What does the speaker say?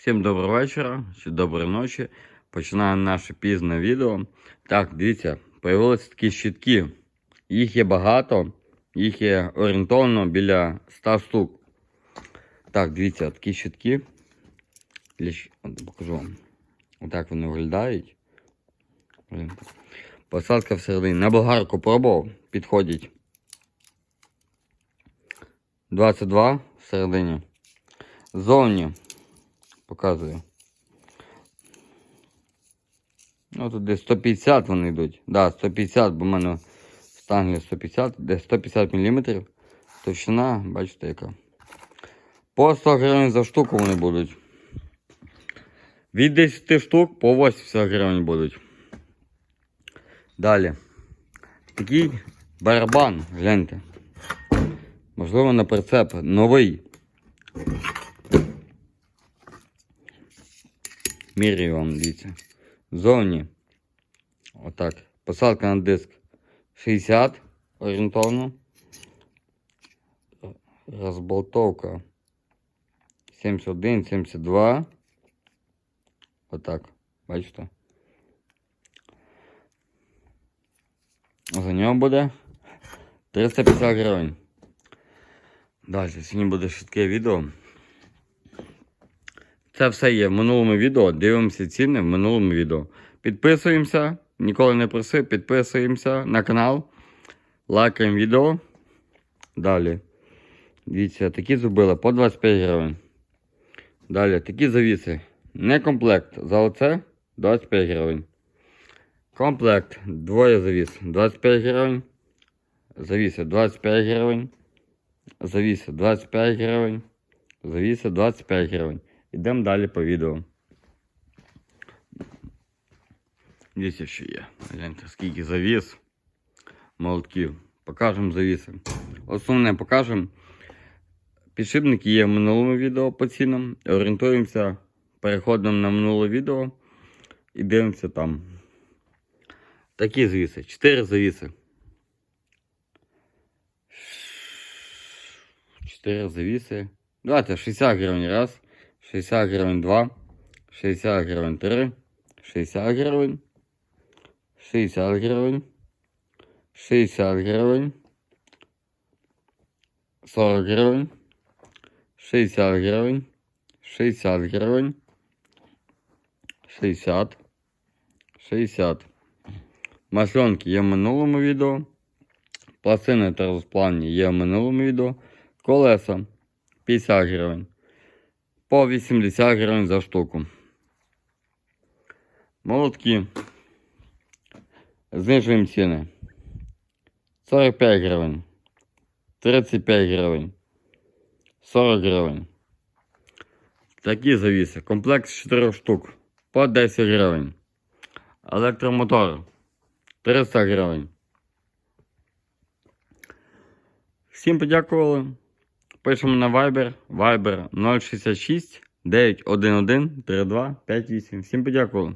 Всім доброго вечора чи доброї ночі. Починаємо наше пізне відео. Так, дивіться, появилися такі щитки. Їх є багато, їх є орієнтовно біля 100 штук. Так, дивіться, такі щитки. Покажу вам. Отак вони виглядають. Посадка всередині. На болгарку пробував, підходить. 22 всередині. Зовні показую. Ну тут десь 150 вони йдуть. Да, 150, бо в мене штангля 150, десь 150 мм. Товщина, бачите, яка. По 100 гривень за штуку вони будуть. Від 10 штук по 80 гривень будуть. Далі. Такий барабан, гляньте. Можливо, на прицеп новий. Міряю вам, дивіться. Зовні. Отак. Посадка на диск 60 орієнтовно. Розболтовка 71, 72. Отак. Бачите? За нього буде 350 гривень. Далі, сьогодні буде швидке відео. Це все є в минулому відео. Дивимося ціни в минулому відео. Підписуємося, ніколи не просив, підписуємося на канал. Лайкаємо відео. Далі. Дивіться, такі зробили по 25 гривень. Далі, такі завіси. Не комплект. За оце 25 гривень. Комплект. Двоє завіс. 25 гривень. Завіси 25 гривень. Завіси 25 гривень. Завіси 25 гривень. Йдемо далі по відео. Дивіться, що є. Гляньте, скільки завіс. Молотків. Покажемо завіси. Основне покажемо. Підшипники є в минулому відео по цінам. Орієнтуємося, переходимо на минуле відео і дивимося там. Такі завіси. 4 завіси. 4 завіси. Давайте 60 гривень раз. 60 гривень 2, 60 гривень 3, 60 гривень, 60 гривень, 60 гривень, 40 гривень, 60 гривень, 60 гривень, 60, 60. Масленки є в минулому відео. Пластини та розплавні є в минулому відео. Колеса 50 гривень по 80 гривень за штуку. Молотки. Знижуємо ціни. 45 гривень. 35 гривень. 40 гривень. Такі завіси. Комплект з 4 штук. По 10 гривень. Електромотор. 300 гривень. Всім подякували. Пишемо на Viber, Viber 066 911 32 58. Всім подякували.